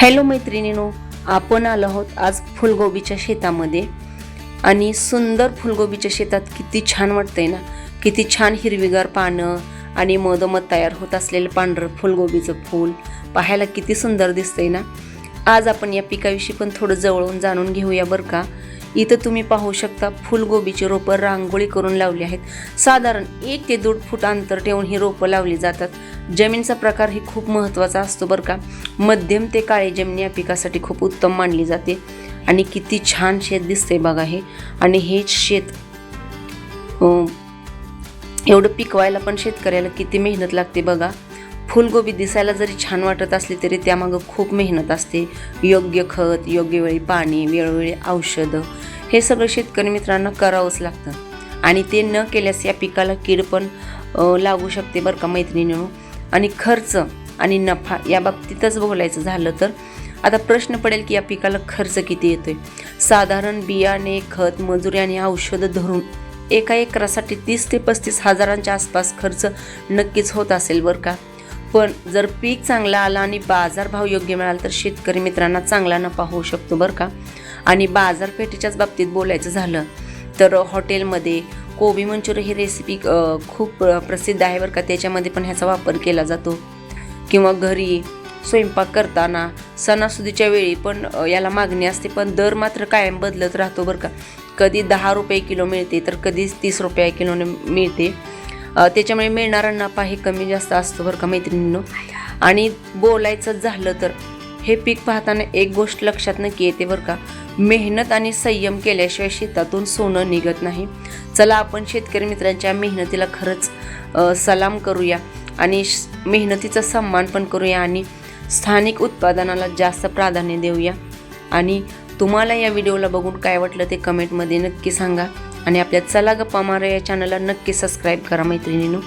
Hello मैत्रिणीनो आपण आलो आहोत आज फुलगोबीच्या शेतामध्ये. आणि सुंदर फुलगोबीच्या शेतात किती छान वाटतंय ना? किती छान हिरवीगार पानं आणि मधोमध तयार होत असलेलं पांढरं फुलगोबीचं फूल पाहायला किती सुंदर दिसतंय ना? आज आपण या पिकाविषयी पण थोडं जवळून जाणून घेऊया बरं का? इथं तुम्ही पाहू शकता फुलगोबीची रोपं रांगोळी करून लावली आहेत. साधारण एक ते दीड फूट अंतर ठेवून ही रोपं लावली जातात. जमीनचा प्रकार ही खूप महत्त्वाचा असतो बरं का. मध्यम ते काळी जमीन या पिकासाठी खूप उत्तम मानली जाते. आणि किती छान शेत दिसते बघा हे. आणि हेच शेत एवढं पिकवायला पण शेतकऱ्याला किती मेहनत लागते बघा. फुलगोबी दिसायला जरी छान वाटत असली तरी त्यामागं खूप मेहनत असते. योग्य खत योग्य वेळी पाणी वेळोवेळी औषधं हे सगळं शेतकरी मित्रांना करावंच लागतं. आणि ते न केल्यास या पिकाला कीड पण लागू शकते बरं का मैत्रिणीनं. आणि खर्च आणि नफा या बाबतीतच बोलायचं झालं तर आता प्रश्न पडेल की या पिकाला खर्च किती येतोय? साधारण बियाणे खत मजुरी आणि औषधं धरून एका एकरासाठी तीस ते पस्तीस हजारांच्या आसपास खर्च नक्कीच होत असेल बरं का? पण जर पीक चांगलं आला आणि बाजारभाव योग्य मिळाला तर शेतकरी मित्रांना चांगला नफा होऊ शकतो बरं का. आणि बाजारपेठेच्याच बाबतीत बोलायचं झालं तर हॉटेलमध्ये कोबी मंचुरी ही रेसिपी खूप प्रसिद्ध आहे बरं का. त्याच्यामध्ये पण ह्याचा वापर केला जातो. किंवा घरी स्वयंपाक करताना सणासुदीच्या वेळी पण याला मागणी असते पण दर मात्र कायम बदलत राहतो बरं का. कधी दहा रुपये किलो मिळते तर कधीच तीस रुपये किलोने मिळते. त्याच्यामुळे मिळणारा नफा हे कमी जास्त असतो बरं का मैत्रिणींनो. आणि बोलायचं झालं तर हे पीक पाहताना एक गोष्ट लक्षात नक्की येते बरं का. मेहनत आणि संयम केल्याशिवाय शेतातून सोनं निघत नाही. चला आपण शेतकरी मित्रांच्या मेहनतीला खरंच सलाम करूया आणि श- मेहनतीचा सन्मान पण करूया आणि स्थानिक उत्पादनाला जास्त प्राधान्य देऊया. आणि तुम्हाला या व्हिडिओला बघून काय वाटलं ते कमेंटमध्ये नक्की सांगा. आणि आपल्या चला गप्पा मारा या चॅनलला नक्की सबस्क्राईब करा मैत्रिणीनो.